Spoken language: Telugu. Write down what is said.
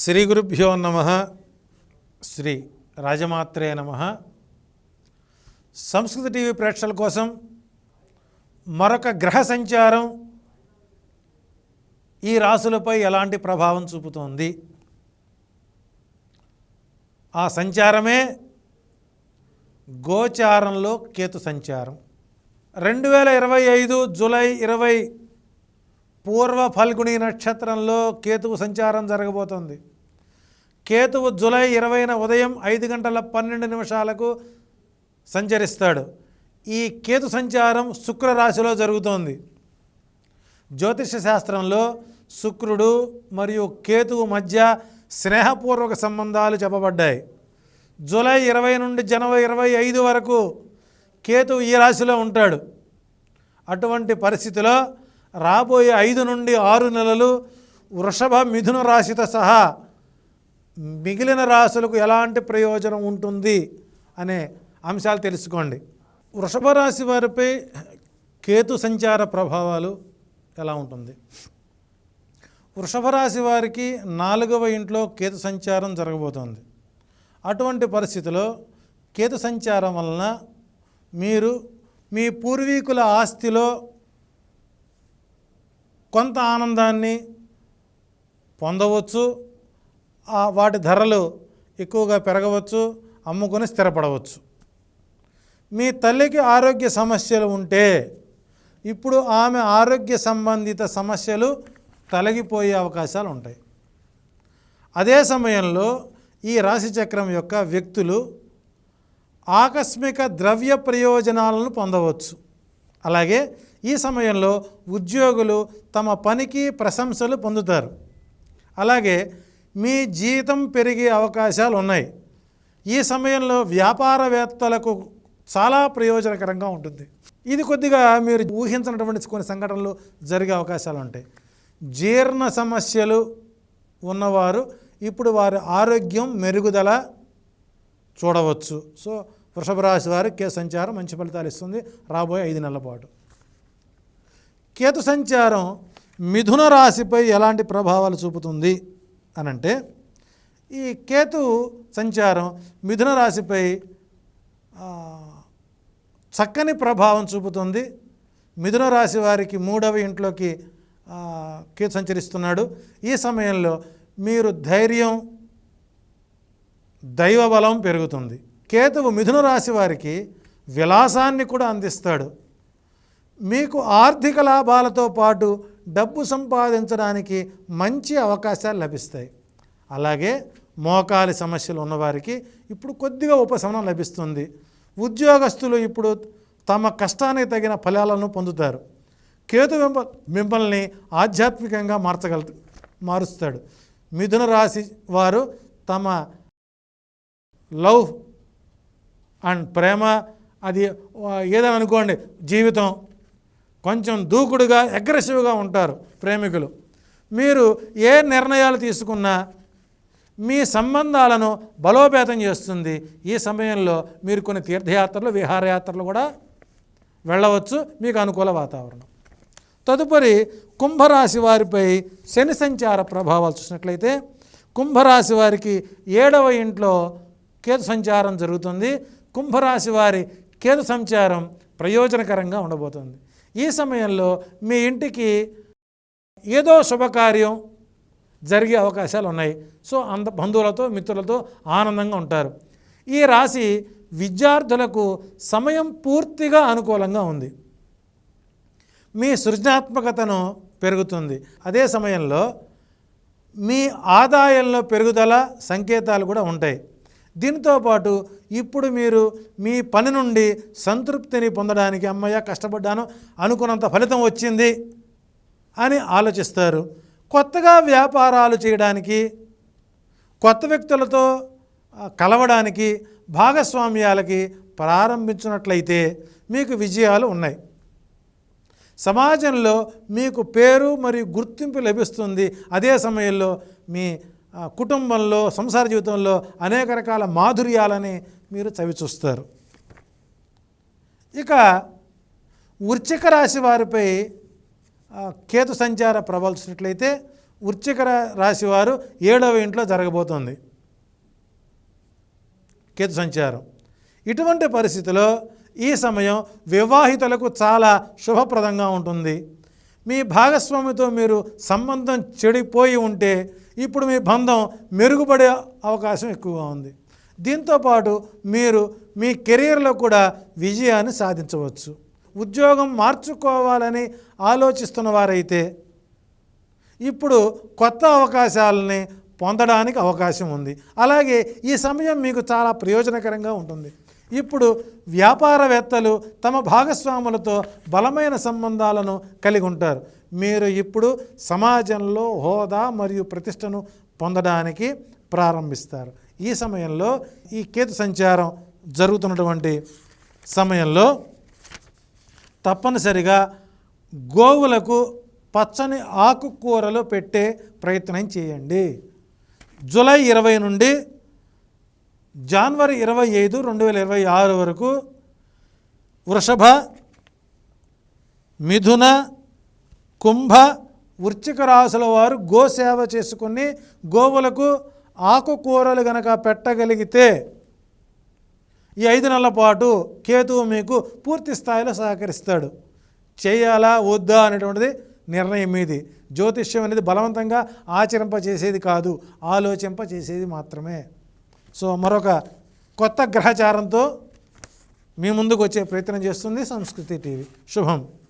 శ్రీ గురుభ్యో నమ. శ్రీ రాజమాత్రే నమ. సంస్కృత టీవీ ప్రేక్షకుల కోసం మరొక గ్రహ సంచారం ఈ రాశులపై ఎలాంటి ప్రభావం చూపుతోంది? ఆ సంచారమే గోచారంలో కేతు సంచారం. రెండు వేల ఇరవై ఐదు జూలై ఇరవై పూర్వ ఫల్గుణి నక్షత్రంలో కేతువు సంచారం జరగబోతోంది. కేతువు జూలై ఇరవైన ఉదయం ఐదు గంటల పన్నెండు నిమిషాలకు సంచరిస్తాడు. ఈ కేతు సంచారం శుక్ర రాశిలో జరుగుతోంది. జ్యోతిష శాస్త్రంలో శుక్రుడు మరియు కేతువు మధ్య స్నేహపూర్వక సంబంధాలు చెప్పబడ్డాయి. జూలై ఇరవై నుండి జనవరి ఇరవై ఐదు వరకు కేతువు ఈ రాశిలో ఉంటాడు. అటువంటి పరిస్థితిలో రాబోయే ఐదు నుండి ఆరు నెలలు వృషభ మిథున రాశితో సహా మిగిలిన రాశులకు ఎలాంటి ప్రయోజనం ఉంటుంది అనే అంశాలు తెలుసుకోండి. వృషభ రాశి వారిపై కేతు సంచార ప్రభావాలు ఎలా ఉంటుంది? వృషభ రాశి వారికి నాలుగవ ఇంట్లో కేతు సంచారం జరగబోతోంది. అటువంటి పరిస్థితిలో కేతు సంచారం వలన మీరు మీ పూర్వీకుల ఆస్తిలో కొంత ఆనందాన్ని పొందవచ్చు. వాటి ధరలు ఎక్కువగా పెరగవచ్చు అమ్ముకొని స్థిరపడవచ్చు. మీ తల్లికి ఆరోగ్య సమస్యలు ఉంటే ఇప్పుడు ఆమె ఆరోగ్య సంబంధిత సమస్యలు తొలగిపోయే అవకాశాలు ఉంటాయి. అదే సమయంలో ఈ రాశిచక్రం యొక్క వ్యక్తులు ఆకస్మిక ద్రవ్య ప్రయోజనాలను పొందవచ్చు. అలాగే ఈ సమయంలో ఉద్యోగులు తమ పనికి ప్రశంసలు పొందుతారు. అలాగే మీ జీతం పెరిగే అవకాశాలు ఉన్నాయి. ఈ సమయంలో వ్యాపారవేత్తలకు చాలా ప్రయోజనకరంగా ఉంటుంది. ఇది కొద్దిగా మీరు ఊహించినటువంటి కొన్ని సంఘటనలు జరిగే అవకాశాలు ఉంటాయి. జీర్ణ సమస్యలు ఉన్నవారు ఇప్పుడు వారి ఆరోగ్యం మెరుగుదల చూడవచ్చు. సో వృషభ రాశి వారికి కేతు సంచారం మంచి ఫలితాలు ఇస్తుంది. రాబోయే ఐదు నెలల పాటు. కేతు సంచారం మిథున రాశిపై ఎలాంటి ప్రభావాలు చూపుతుంది? అనంటే ఈ కేతు సంచారం మిథున రాశిపై చక్కని ప్రభావం చూపుతుంది. మిథున రాశి వారికి మూడవ ఇంట్లోకి కేతు సంచరిస్తున్నాడు. ఈ సమయంలో మీరు ధైర్యం దైవబలం పెరుగుతుంది. కేతువు మిథున రాశి వారికి విలాసాన్ని కూడా అందిస్తాడు. మీకు ఆర్థిక లాభాలతో పాటు డబ్బు సంపాదించడానికి మంచి అవకాశాలు లభిస్తాయి. అలాగే మోకాలి సమస్యలు ఉన్నవారికి ఇప్పుడు కొద్దిగా ఉపశమనం లభిస్తుంది. ఉద్యోగస్తులు ఇప్పుడు తమ కష్టానికి తగిన ఫలాలను పొందుతారు. కేతు మిమ్మ మిమ్మల్ని ఆధ్యాత్మికంగా మార్చగల మారుస్తాడు. మిథున రాశి వారు తమ లవ్ అండ్ ప్రేమ అది ఏదని అనుకోండి జీవితం కొంచెం దూకుడుగా అగ్రెసివ్గా ఉంటారు ప్రేమికులు. మీరు ఏ నిర్ణయాలు తీసుకున్నా మీ సంబంధాలను బలోపేతం చేస్తుంది. ఈ సమయంలో మీరు కొన్ని తీర్థయాత్రలు విహారయాత్రలు కూడా వెళ్ళవచ్చు. మీకు అనుకూల వాతావరణం. తదుపరి కుంభరాశి వారిపై శని సంచార ప్రభావాలు చూసినట్లయితే కుంభరాశి వారికి ఏడవ ఇంట్లో కేతు సంచారం జరుగుతుంది. కుంభరాశి వారి కేతు సంచారం ప్రయోజనకరంగా ఉండబోతుంది. ఈ సమయంలో మీ ఇంటికి ఏదో శుభకార్యం జరిగే అవకాశాలు ఉన్నాయి. సో అంద బంధువులతో మిత్రులతో ఆనందంగా ఉంటారు. ఈ రాశి విద్యార్థులకు సమయం పూర్తిగా అనుకూలంగా ఉంది. మీ సృజనాత్మకతను పెరుగుతుంది. అదే సమయంలో మీ ఆదాయంలో పెరుగుదల సంకేతాలు కూడా ఉంటాయి. దీనితో పాటు ఇప్పుడు మీరు మీ పని నుండి సంతృప్తిని పొందడానికి అమ్మయ్య కష్టపడ్డాను అనుకున్నంత ఫలితం వచ్చింది అని ఆలోచిస్తారు. కొత్తగా వ్యాపారాలు చేయడానికి కొత్త వ్యక్తులతో కలవడానికి భాగస్వామ్యాలకి ప్రారంభించినట్లయితే మీకు విజయాలు ఉన్నాయి. సమాజంలో మీకు పేరు మరియు గుర్తింపు లభిస్తుంది. అదే సమయంలో మీ కుటుంబంలో సంసార జీవితంలో అనేక రకాల మాధుర్యాలని మీరు చవిచూస్తారు ఇక వృచ్చిక రాశి వారిపై కేతు సంచార ప్రభావం వృచ్చిక రాశి వారు ఏడవ ఇంట్లో జరగబోతోంది. కేతు సంచారం. ఇటువంటి పరిస్థితిలో ఈ సమయం వివాహితులకు చాలా శుభప్రదంగా ఉంటుంది. మీ భాగస్వామితో మీరు సంబంధం చెడిపోయి ఉంటే ఇప్పుడు మీ బంధం మెరుగుపడే అవకాశం ఎక్కువగా ఉంది. దీంతోపాటు మీరు మీ కెరీర్లో కూడా విజయాన్ని సాధించవచ్చు. ఉద్యోగం మార్చుకోవాలని ఆలోచిస్తున్న వారైతే ఇప్పుడు కొత్త అవకాశాలని పొందడానికి అవకాశం ఉంది. అలాగే ఈ సమయం మీకు చాలా ప్రయోజనకరంగా ఉంటుంది. ఇప్పుడు వ్యాపారవేత్తలు తమ భాగస్వాములతో బలమైన సంబంధాలను కలిగి ఉంటారు. మీరు ఇప్పుడు సమాజంలో హోదా మరియు ప్రతిష్టను పొందడానికి ప్రారంభిస్తారు. ఈ సమయంలో ఈ కేతు సంచారం జరుగుతున్నటువంటి సమయంలో తప్పనిసరిగా గోవులకు పచ్చని ఆకుకూరలు పెట్టే ప్రయత్నం చేయండి. జూలై ఇరవై నుండి జనవరి ఇరవై ఐదు రెండు వేల ఇరవై ఆరు వరకు వృషభ మిథున కుంభ వృచ్చిక రాశుల వారు గోసేవ చేసుకుని గోవులకు ఆకుకూరలు గనక పెట్టగలిగితే ఈ ఐదు నెలల పాటు కేతువు మీకు పూర్తి స్థాయిలో సహకరిస్తాడు. చేయాలా వద్దా అనేటువంటిది నిర్ణయం మీది. జ్యోతిష్యం అనేది బలవంతంగా ఆచరింప చేసేది కాదు ఆలోచింప చేసేది మాత్రమే. సో మరొక కొత్త గ్రహచారంతో మీ ముందుకు వచ్చే ప్రయత్నం చేస్తుంది సంస్కృతి టీవీ. శుభం.